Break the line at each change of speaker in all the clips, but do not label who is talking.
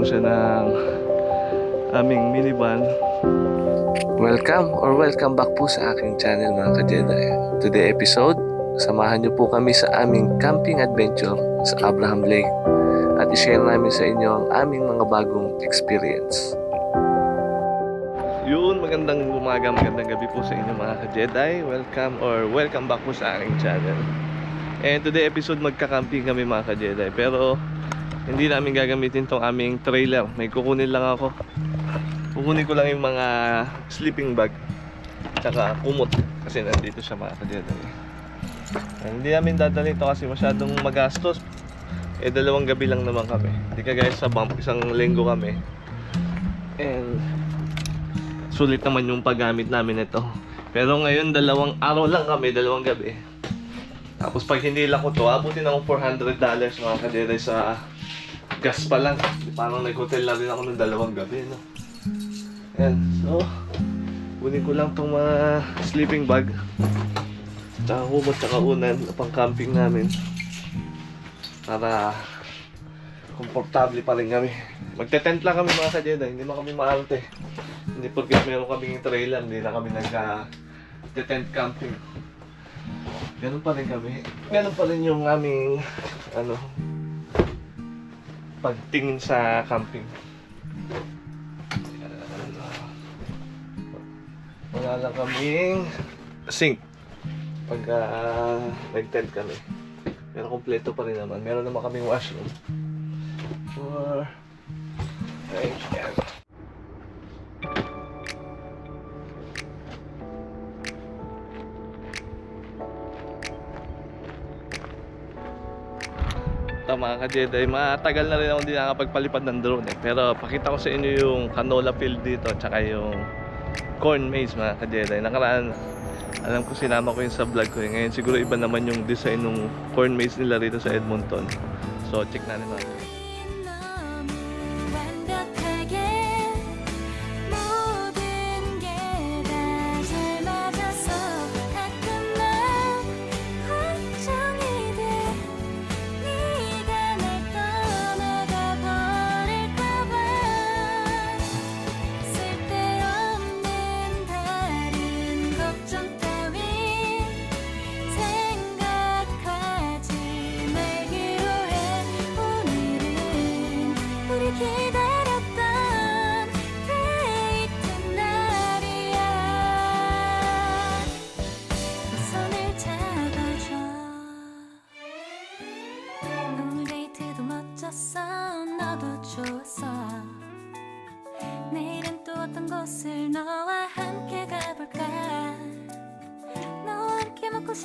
nagpatong siya ng aming minivan. Welcome or welcome back po sa aking channel mga ka-Jedi. Today episode, samahan niyo po kami sa aming camping adventure sa Abraham Lake at i-share namin sa inyo ang aming mga bagong experience. Yun, magandang umaga, magandang gabi po sa inyo mga ka-Jedi. Welcome or welcome back po sa aking channel. And today episode magka-camping kami mga ka-Jedi. Pero hindi namin gagamitin tong aming trailer. May kukunin lang ako. Kukunin ko lang yung mga sleeping bag. Tsaka kumot. Kasi nandito siya mga. And hindi namin dadalhin ito kasi masyadong magastos. Eh dalawang gabi lang naman kami. Hindi ka guys sa bump, isang linggo kami. And sulit naman yung paggamit namin ito. Pero ngayon dalawang araw lang kami, dalawang gabi. Tapos pag hindi lang ko to, abutin ako $400 mga kadere sa gas pa lang. Parang nag-hotel na rin ako ng dalawang gabi, no? Yan, so, kunin ko lang tong mga sleeping bag. Tsaka humot, tsaka unan, na pang camping namin. Para komportable pa rin kami. Magte-tent lang kami mga kadeda, hindi mo kami maalte. Hindi porque meron kaming trailer, hindi na kami nagka-tent camping. Ganun pa rin kami. Ganun pa rin yung aming ano pagtingin sa camping. Wala lang kaming sink pag uh, nag-tent kami. Pero kompleto pa rin naman. Meron naman kaming washroom. For... Ayan. Ito mga ka-Jedi, matagal na rin ako hindi nakapagpalipad ng drone eh. Pero pakita ko sa inyo yung canola field dito, tsaka yung corn maze mga ka-Jedi. Nakaraan, alam ko sinama ko yun sa vlog ko eh. Ngayon siguro iba naman yung design ng corn maze nila rito sa Edmonton. So check natin natin.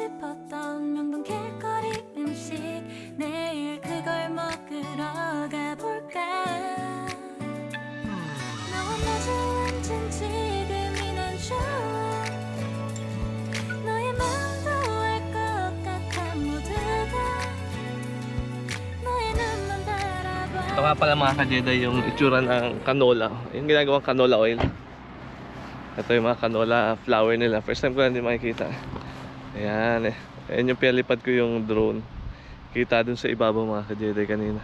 싶었던 명동 길거리 음식 내일 그걸 먹으러 가볼까 너와 마주 앉은 지금이 난 좋아
Ito nga pala mga ka-Jedi yung itsura ng canola. Yung ginagawang canola oil. Ito yung mga canola flower nila. First time ko lang din makikita. Ayan eh. Ayan yung pinalipad ko yung drone. Kita dun sa ibabaw mga ka-Jedi kanina.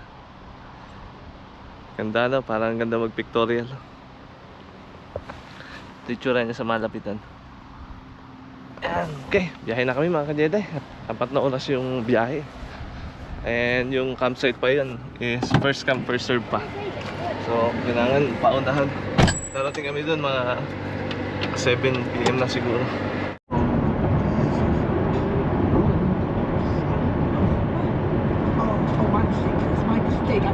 Ganda na, parang ganda mag-pictorial. Ito itsura niya sa malapitan. Ayan, okay. Biyahe na kami mga ka-Jedi. Apat na oras yung biyahe. And yung campsite pa yan is first come first serve pa. So, kailangan paunahan. Darating kami dun mga 7 p.m. na siguro.
Oh, one thing. It's my mistake. I mean, I, I mean,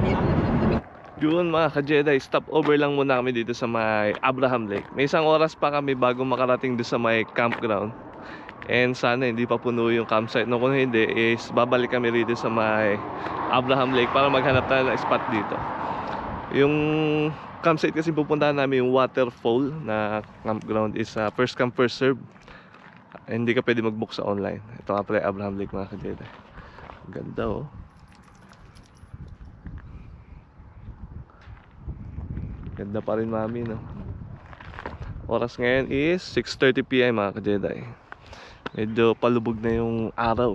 Yun mga ka-Jedi, stop over lang muna kami dito sa may Abraham Lake. May isang oras pa kami bago makarating doon sa may campground. And sana hindi pa puno yung campsite. No, kung hindi, is babalik kami rito sa may Abraham Lake para maghanap tayo ng spot dito. Yung campsite kasi pupuntahan namin yung waterfall na campground is uh, first come first serve. Hindi ka pwede mag-book sa online. Ito nga pala Abraham Lake mga ka-Jedi. Ganda oh. Ganda pa rin mami no. Oras ngayon is 6.30pm mga ka-Jedi. Medyo palubog na yung araw.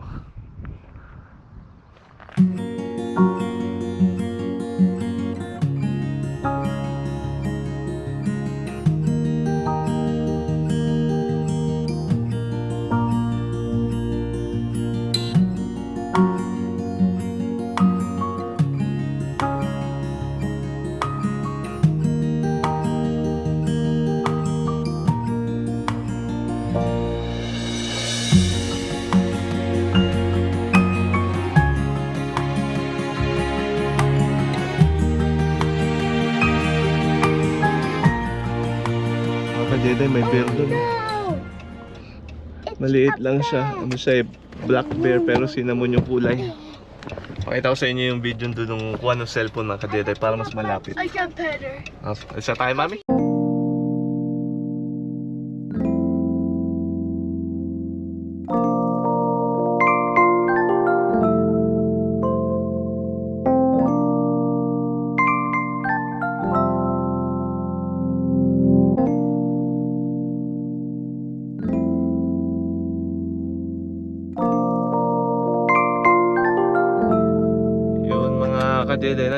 Maliit lang siya. Ano siya eh, black bear pero cinnamon yung kulay. Pakita ko sa inyo yung video doon nung kuha ng cellphone mga ka-Jedi para mas malapit.
I can pet her.
Ah, Isa tayo, mami?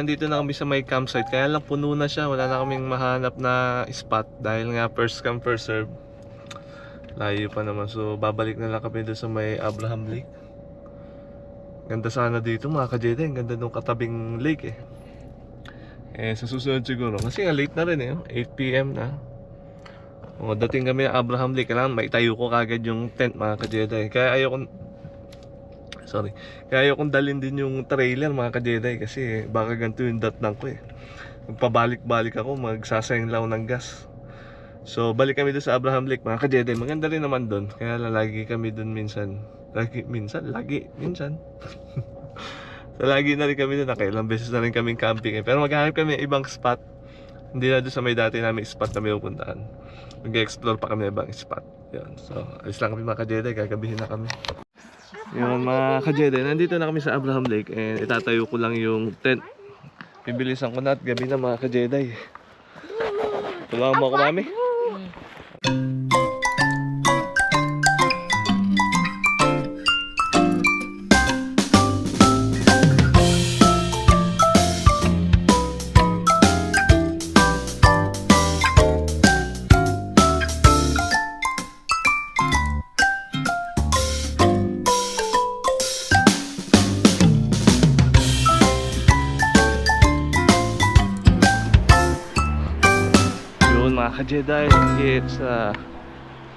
Nandito na kami sa may campsite Kaya lang puno na siya, wala na kaming mahanap na spot Dahil nga first come first serve. Layo pa naman, so babalik na lang kami doon sa may Abraham Lake. Ganda sana dito mga kadede, ang ganda nung katabing lake eh. Eh sa susunod siguro, kasi nga late na rin eh, 8pm na. O, dating kami ng Abraham Lake, kailangan maitayo ko kagad yung tent mga kadede Kaya ayoko Sorry. Kaya ayokong dalhin din yung trailer mga ka-Jedi kasi baka ganito yung datnang ko eh. Magpabalik-balik ako, magsasayang lang ng gas. So balik kami doon sa Abraham Lake mga ka-Jedi. Maganda rin naman doon. Kaya lagi kami doon minsan. Lagi, minsan? Lagi, minsan. so lagi na rin kami doon. Nakailang beses na rin kaming camping eh. Pero maghanap kami ng ibang spot. Hindi na doon sa may dati namin spot na may pupuntahan. Mag-explore pa kami ng ibang spot. Yun. So alis lang kami mga ka-Jedi. Gagabihin na kami. Yun mga ka-Jedi, nandito na kami sa Abraham Lake and itatayo ko lang yung tent. Bibilisan ko na at gabi na mga ka-Jedi. Tulungan mo ako, mami. Mga ka-Jedi, it's uh,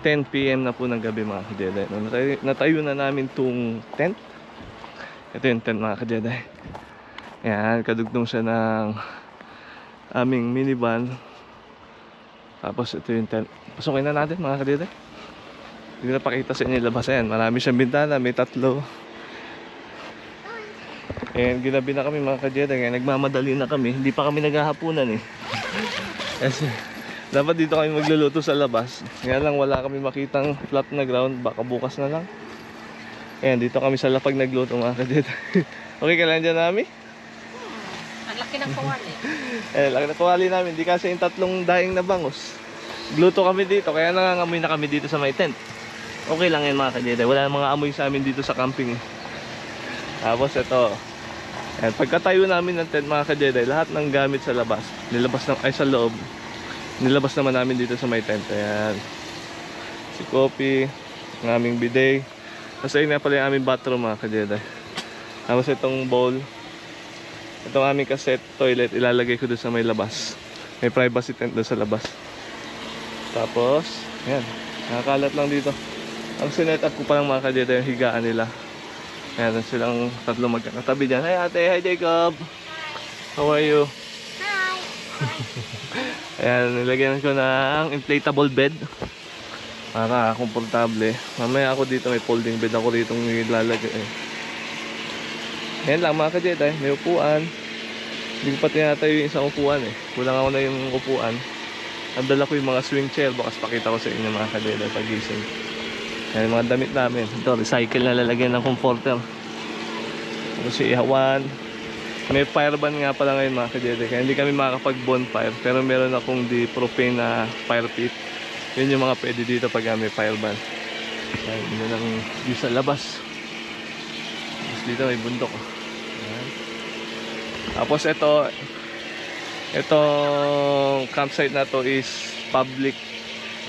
10pm na po ng gabi mga ka-Jedi. No, Natayo, natayo na namin tong tent. Ito yung tent mga ka-Jedi. Yan, kadugtong siya ng aming minivan. Tapos ito yung tent. Pasukin na natin mga ka-Jedi. Hindi na pakita sa inyo labas. Ayan, marami siyang bintana, may tatlo. And ginabi na kami mga ka-Jedi. Nagmamadali na kami. Hindi pa kami naghahapunan eh. Kasi dapat dito kami magluluto sa labas. Kaya lang wala kami makitang flat na ground. Baka bukas na lang. Ayan, dito kami sa lapag nagluto mga kadeta. okay ka lang dyan namin?
Ang laki ng kawali.
Eh, laki na tuwali namin. Di kasi yung tatlong daing na bangus. Gluto kami dito. Kaya nangangamoy na kami dito sa may tent. Okay lang yan mga kadeta. Wala mga amoy sa amin dito sa camping. eh. Tapos ito. Ayan, pagkatayo namin ng tent mga kadeta, lahat ng gamit sa labas, nilabas na, ay sa loob, nilabas naman namin dito sa may tent. Ayan. Si Kopi, ang aming bidet. Tapos ayun nga pala yung aming bathroom mga kadeta. Tapos itong bowl, itong aming cassette toilet, ilalagay ko doon sa may labas. May privacy tent doon sa labas. Tapos, ayan, nakakalat lang dito. Ang sinet up ko pa lang mga kadeta yung higaan nila. Ayan silang tatlo magkakatabi dyan. Hi ate, hi Jacob! How are you? Ayan, nilagyan ko ng inflatable bed. Para komportable. Mamaya ako dito may folding bed ako rito nilalagay. Eh. Ayan lang mga ka-Jedi, may upuan. Hindi ko pa tinatayo yung isang upuan eh. Kulang ako na yung upuan. Nandala ko yung mga swing chair. Bukas pakita ko sa inyo mga ka-Jedi pagising. Ayan yung mga damit namin. Ito, recycle na lalagyan ng comforter. Tapos si Ihawan. May fireban nga pala ngayon mga ka-Jedi. Kaya hindi kami makakapag-bonfire. Pero meron akong di propane na fire pit. Yun yung mga pwede dito pag may fireban. Ayan, yun ang view sa labas. Tapos dito may bundok. Ayan. Tapos ito, itong campsite na to is public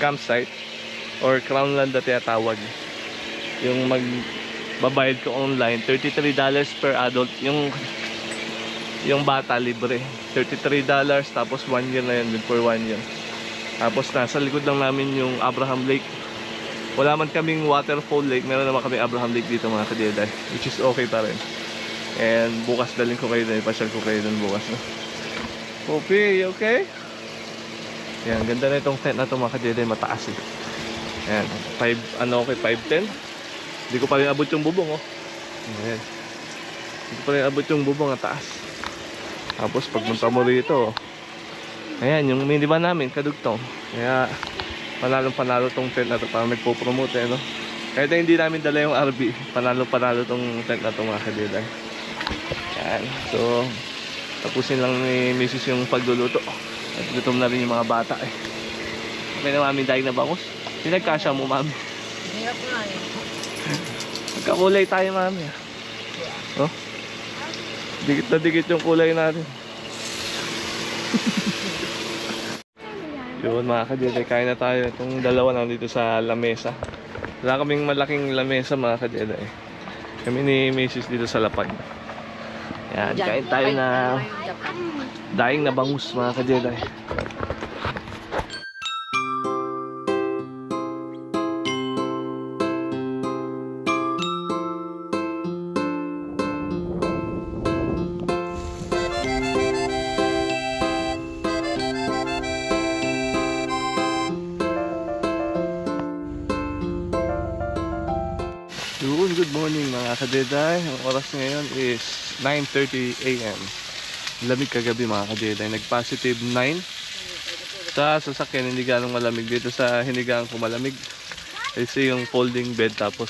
campsite or crown land na tinatawag. Yung magbabayad ko online, $33 per adult. Yung yung bata libre. $33 tapos 1 year na yun for 1 year. Tapos nasa likod lang namin yung Abraham Lake. Wala man kaming waterfall lake, meron naman kami Abraham Lake dito mga kadeday, which is okay pa rin. And bukas dalhin ko kayo doon, ipasyal ko kayo doon bukas. No? Poppy, okay? Yan, ganda na itong tent na ito mga ka-Jedi, mataas eh. Ayan, 5, ano okay, 5'10". Hindi ko pa rin abot yung bubong oh. Ayan. Hindi ko pa rin abot yung bubong, ang taas. Tapos pagpunta mo rito, ayan, yung minivan namin, kadugtong. Kaya, panalong panalo tong tent na to, parang nagpo-promote eh, no? Kahit na hindi namin dala yung RV, panalo panalo tong tent na to mga ka-Jedi. Yan. So, tapusin lang ni Mrs. yung pagluluto. At gutom na rin yung mga bata eh. Okay na mami daig na bangus. Pinagkasya mo mami.
Hirap nga eh.
Magkakulay tayo mami. ah. Oh? Dikit na dikit yung kulay natin. Yun mga kadede, kain na tayo. Itong dalawa nandito sa lamesa. Wala kaming malaking lamesa mga kadede. Kami ni Mrs. dito sa lapag. Yan, kain tayo na daing na bangus mga kadede. Kadeday. Ang oras ngayon is 9.30 a.m. Lamig kagabi mga kadeday. Nag-positive 9. Sa sasakyan, hindi ganong malamig. Dito sa hinigaan ko malamig. Kasi yung folding bed tapos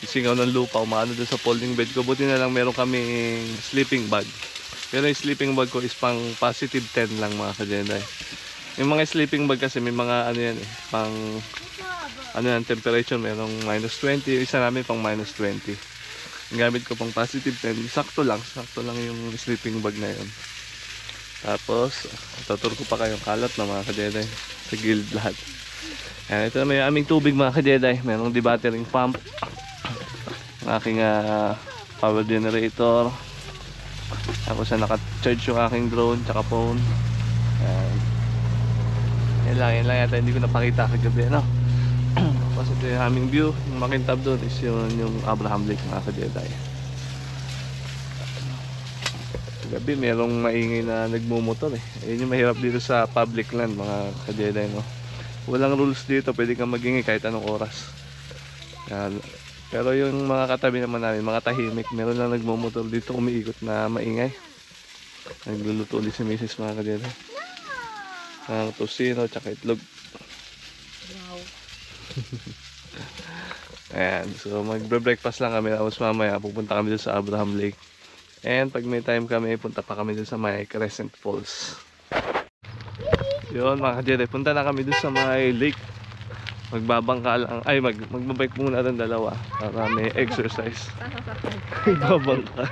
isingaw ng lupa. Umano doon sa folding bed ko. Buti na lang meron kaming sleeping bag. Pero yung sleeping bag ko is pang positive 10 lang mga kadeday. Yung mga sleeping bag kasi may mga ano yan eh, pang ano yan, temperature, merong minus 20. Yung Isa namin pang minus 20. Gamit ko pang positive 10. Sakto lang. Sakto lang yung sleeping bag na yun. Tapos, tutur ko pa kayong kalat na mga kadeday. Sa guild lahat. Ayan, ito na may aming tubig mga kadeday. Merong debattering pump. Ang aking ah, power generator. Tapos na naka-charge yung aking drone tsaka phone. Ayan. Yan lang, yan lang yata. Hindi ko napakita kagabi, no? Tapos ito yung aming view. Yung makintab doon is yun yung Abraham Lake mga ka-Jedi. Gabi merong maingay na nagmumotor eh. Ayun yung mahirap dito sa public land mga ka-Jedi no. Walang rules dito, pwede kang magingay kahit anong oras. Yan. Pero yung mga katabi naman namin, mga tahimik, meron lang nagmumotor dito umiikot na maingay. Nagluluto ulit si Mrs. mga ka-Jedi. Ang tosino, tsaka itlog. Ayan, so magbre-breakfast lang kami tapos mamaya pupunta kami sa Abraham Lake. And pag may time kami, punta pa kami sa may Crescent Falls. Yun mga kajere, punta na kami doon sa may lake. Magbabangka lang, ay mag, magbabike muna ng dalawa para may exercise. Magbabangka.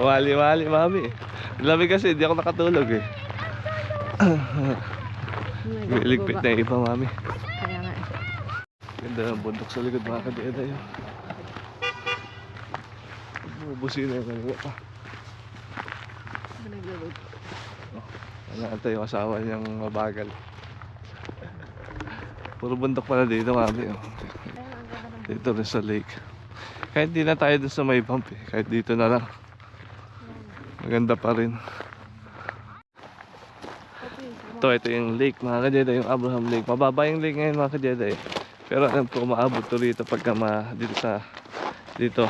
Mawali-wali mami. Lamig kasi, hindi ako nakatulog eh. Ligpit na iba mami. Ganda ng bundok sa likod mga kadeda yun. Bubusin na yung kanila pa. Ano ata yung asawa niyang mabagal. Puro bundok pala dito mami. Oh. Dito rin sa lake. Kahit di na tayo sa may bump eh. Kahit dito na lang. Maganda pa rin. Ito, ito yung lake mga kadeda, yung Abraham Lake. Mababa yung lake ngayon mga kadeda eh. Pero alam ko maabot to rito pagka ma, dito sa dito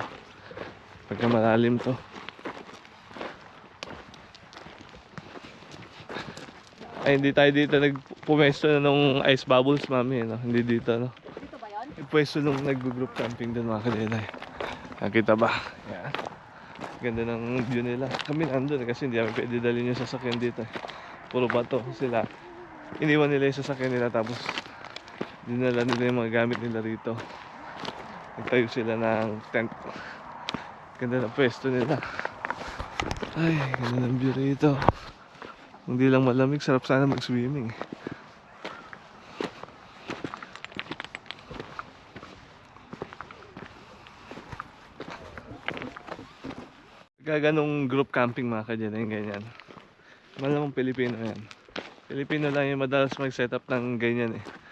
pagka malalim to. Ay hindi tayo dito nagpumesto na nung ice bubbles mami no? Hindi dito no.
Dito ba yun?
Yung pwesto nung nag-group camping doon mga kadelay. Nakita ba? Yan. Ganda ng view nila. Kami nandun eh, kasi hindi namin pwede dalhin yung sasakyan dito. eh. Puro bato sila. Iniwan nila yung sasakyan nila tapos dinala nila yung mga gamit nila rito. Nagtayo sila ng tent. Ganda ng pwesto nila. Ay, ganda ng view rito. Hindi lang malamig, sarap sana mag-swimming. Gaganong group camping mga kadyan, ganyan. Malamang Pilipino yan. Pilipino lang yung madalas mag-set up ng ganyan eh.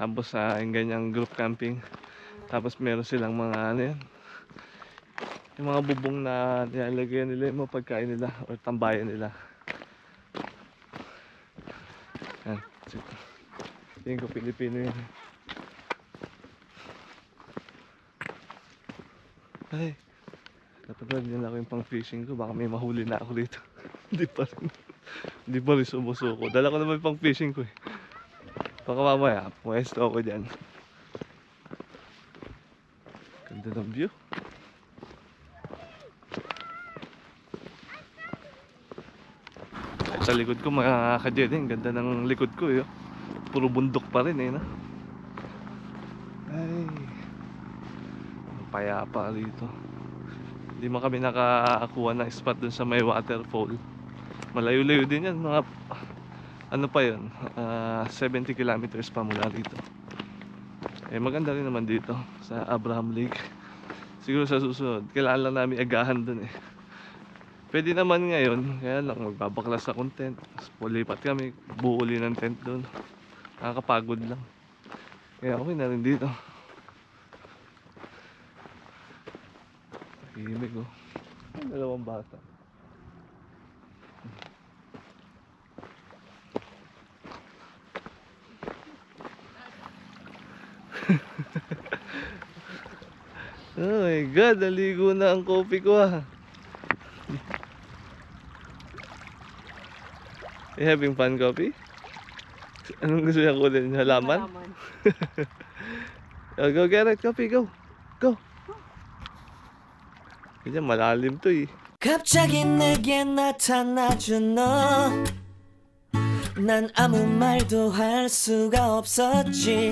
Tapos sa yung ganyang group camping. Tapos meron silang mga ano yan. Yung mga bubong na nilalagyan nila yung mga pagkain nila or tambayan nila. Yan. Tingin ko Pilipino yun. Ay, nataglag din ako yung pang fishing ko. Baka may mahuli na ako dito. Hindi pa rin. Hindi pa rin sumusuko. Dala ko naman pang fishing ko eh. Baka mamaya, pwesto ako dyan. Ganda ng view. Sa likod ko mga kajedeng, ganda ng likod ko eh. oh. Puro bundok pa rin eh. No? Ay. Ang payapa rito. Hindi man kami nakakuha ng spot dun sa may waterfall. Malayo-layo din yan. Mga, ano pa yun? ah, 70 kilometers pa mula rito. Eh maganda rin naman dito sa Abraham Lake. Siguro sa susunod, kailangan lang namin agahan dun eh. Pwede naman ngayon, kaya lang magbabaklas sa content. Tapos pulipat kami, buuli ng tent doon. Nakakapagod lang. Kaya okay na rin dito. Tahimik oh. Ang dalawang bata. oh my god, naligo na ang kopi ko ah. You having fun, Kopi? Anong gusto niya kunin? Halaman? Oh, go get it, Kopi, go. Go. Ganyan, malalim to eh.
갑자기 내게 나타나준 너. 난 아무 말도 할 수가 없었지.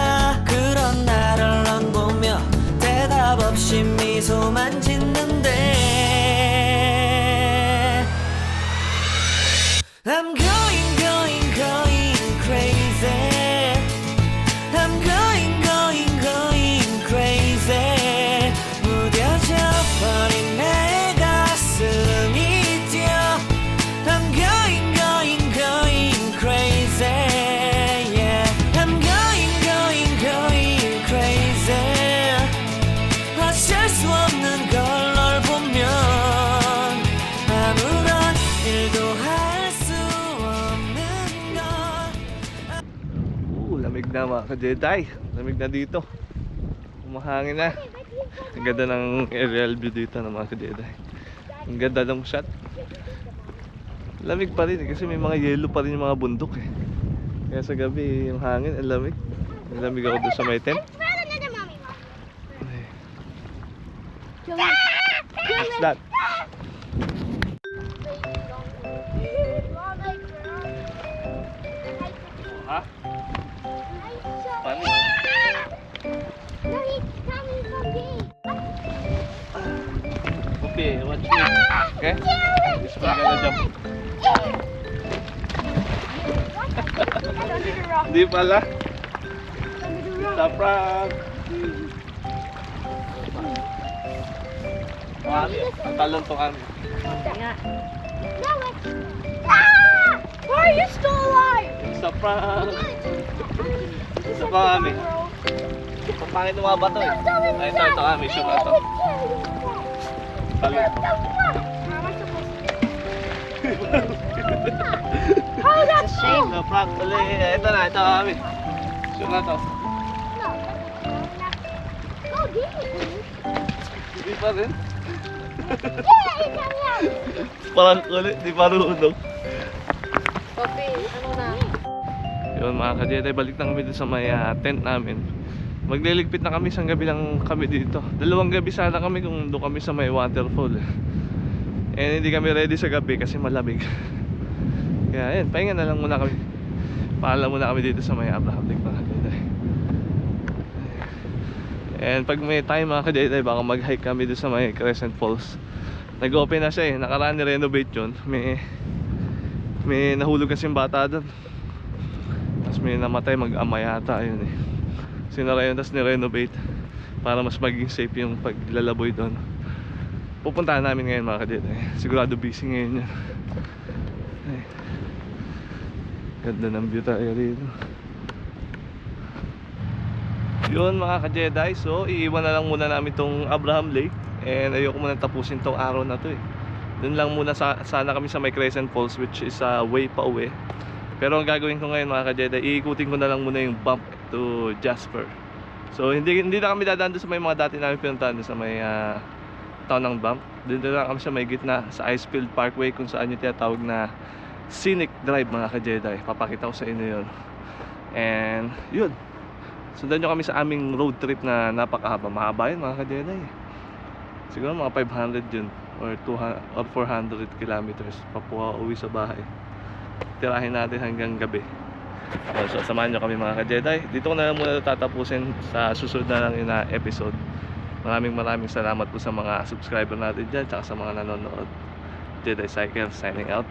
없이
lamig na mga ka-Jedi. Lamig na dito. Umahangin na. Ang ganda ng aerial view dito ng mga ka-Jedi. Ang ganda ng shot. Lamig pa rin eh, kasi may mga yellow pa rin yung mga bundok eh. Kaya sa gabi, yung hangin, ang lamig. Ang lamig ako doon sa may tent. What's that? Ha? Paano? Watch me. Okay? This one gonna jump. Hindi pala. Sa prank. Kami, ang talon to kami.
Nga.
Why are you still alive?
Sa prank. Isa pa kami. Pangit ng mga bato eh. Ay, ito, ito kami. Shoot na to.
How to
Shame.
Na-prank ulit. Ito na, ito kami. Sure na to. Hindi pa rin. Parang ulit, di pa marunong.
Poppy, ano na?
Yun mga ka-Jedi, balik na kami sa may ah, tent namin. Magliligpit na kami, isang gabi lang kami dito. Dalawang gabi sana kami kung doon kami sa may waterfall. And hindi kami ready sa gabi kasi malamig. Kaya yun, pahinga na lang muna kami. Paalam muna kami dito sa may Abraham Lake mga ka-Jedi. And pag may time mga ka-Jedi, baka mag-hike kami doon sa may Crescent Falls. Nag-open na siya eh, nakaraan ni-renovate yun. May, may nahulog kasi yung bata doon. Tapos may namatay mag-ama yata ayun eh. Sinara yun tapos ni-renovate para mas maging safe yung paglalaboy doon. Pupuntahan namin ngayon mga kadit eh. Sigurado busy ngayon yun. Ay. Ganda ng view tayo rito. Yun mga ka-Jedi, so iiwan na lang muna namin tong Abraham Lake and ayoko muna tapusin tong araw na to eh. Doon lang muna sa, sana kami sa may Crescent Falls which is uh, way pa uwi. Pero ang gagawin ko ngayon mga ka-Jedi, iikutin ko na lang muna yung bump to Jasper. So hindi hindi na kami dadaan sa may mga dati namin pinuntahan sa may ah, town ng bump. Doon na kami sa may gitna sa Icefield Parkway kung saan yung tinatawag na scenic drive mga ka-Jedi. Papakita ko sa inyo yun. And yun. Sundan nyo kami sa aming road trip na napakahaba. Mahaba yun mga ka-Jedi. Siguro mga 500 yun or 200 or 400 kilometers papuha uwi sa bahay tirahin natin hanggang gabi. Uh, so samahan nyo kami mga ka-Jedi. Dito ko na lang muna tatapusin sa susunod na lang na episode. Maraming maraming salamat po sa mga subscriber natin dyan tsaka sa mga nanonood. Jedi Cycle signing out